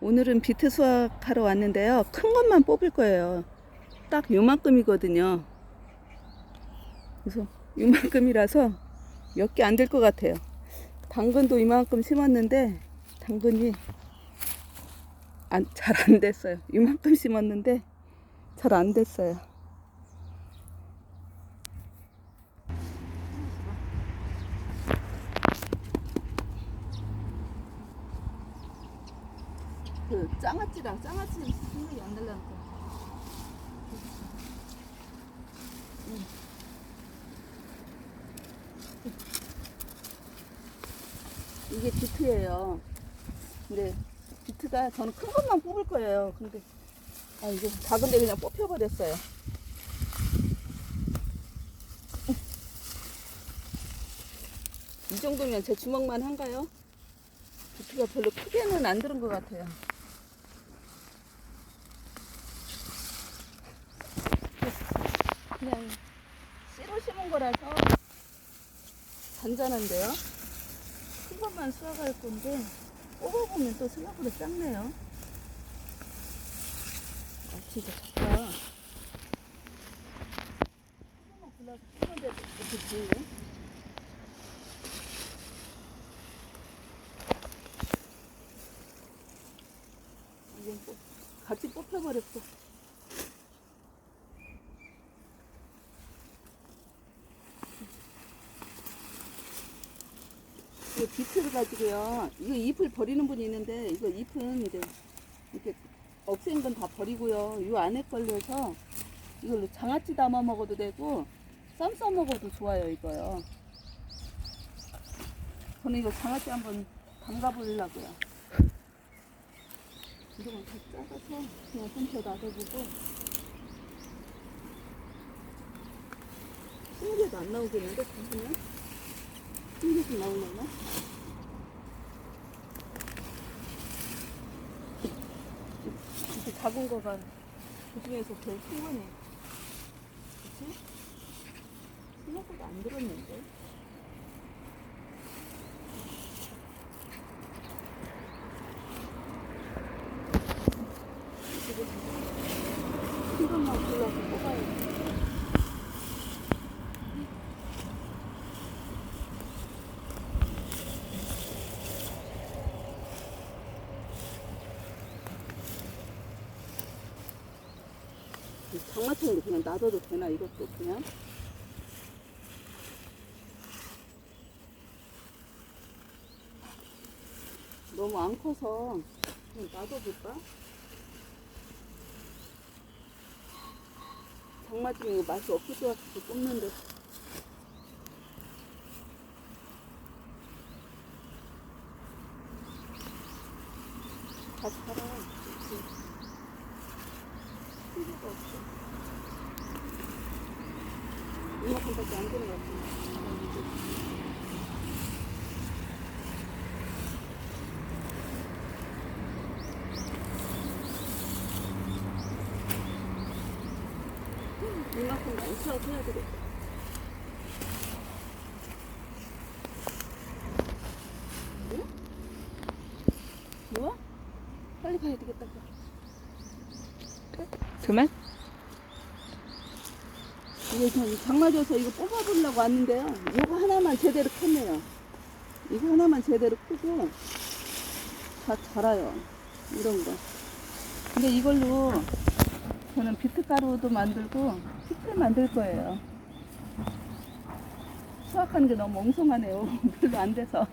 오늘은 비트 수확하러 왔는데요. 큰 것만 뽑을 거예요. 딱 요만큼이거든요. 그래서 요만큼이라서 몇 개 안 될 것 같아요. 당근도 이만큼 심었는데 당근이 잘안 됐어요. 이만큼 심었는데 잘 안 됐어요. 그 장아찌랑 장아찌 생각이 안 날라니까. 이게 비트예요. 근데 비트가 저는 큰 것만 뽑을 거예요. 근데 아 이게 작은데 그냥 뽑혀버렸어요. 이 정도면 제 주먹만 한가요? 비트가 별로 크게는 안 들은 것 같아요. 그냥 씨로 심은 거라서 잔잔한데요. 큰 것만 수확할 건데 뽑아보면 또 생각보다 작네요. 아 진짜 작다. 조금만 골라서 뽑는데 이렇게 뽑, 같이 뽑혀버렸어. 비트를 가지고요. 이거 잎을 버리는 분이 있는데 이거 잎은 이제 이렇게 없앤 건 다 버리고요. 이 안에 걸려서 이걸로 장아찌 담아 먹어도 되고 쌈 싸 먹어도 좋아요 이거요. 저는 이거 장아찌 한번 담가 보려고요. 이거만 다 작아서 그냥 좀더 놔둬보고 신기해도 안 나오겠는데 잠시만 신기해도 나오려나? 이렇게 작은 거가 그 중에서 제일 큰 거네 그치? 생각보다 안 들었는데 큰 것만 골라서 뽑아야 돼 장마철인데 그냥 놔둬도 되나 이것도 그냥 너무 안 커서 그냥 놔둬볼까? 장마철 이거 맛이 없을 것 같아서 뽑는데 다 자라 이렇게. 필요가 없어. 이만큼밖에 안 되는 것 같아. 이만큼 많죠? 해야 되겠다. 뭐? 뭐야? 빨리 가야 되겠다. 그만? 이게 전 장마져서 이거 뽑아보려고 왔는데요. 이거 하나만 제대로 컸네요. 이거 하나만 제대로 크고 다 자라요. 이런 거. 근데 이걸로 저는 비트가루도 만들고 피클 만들 거예요. 수확하는 게 너무 엉성하네요. 별로 안 돼서.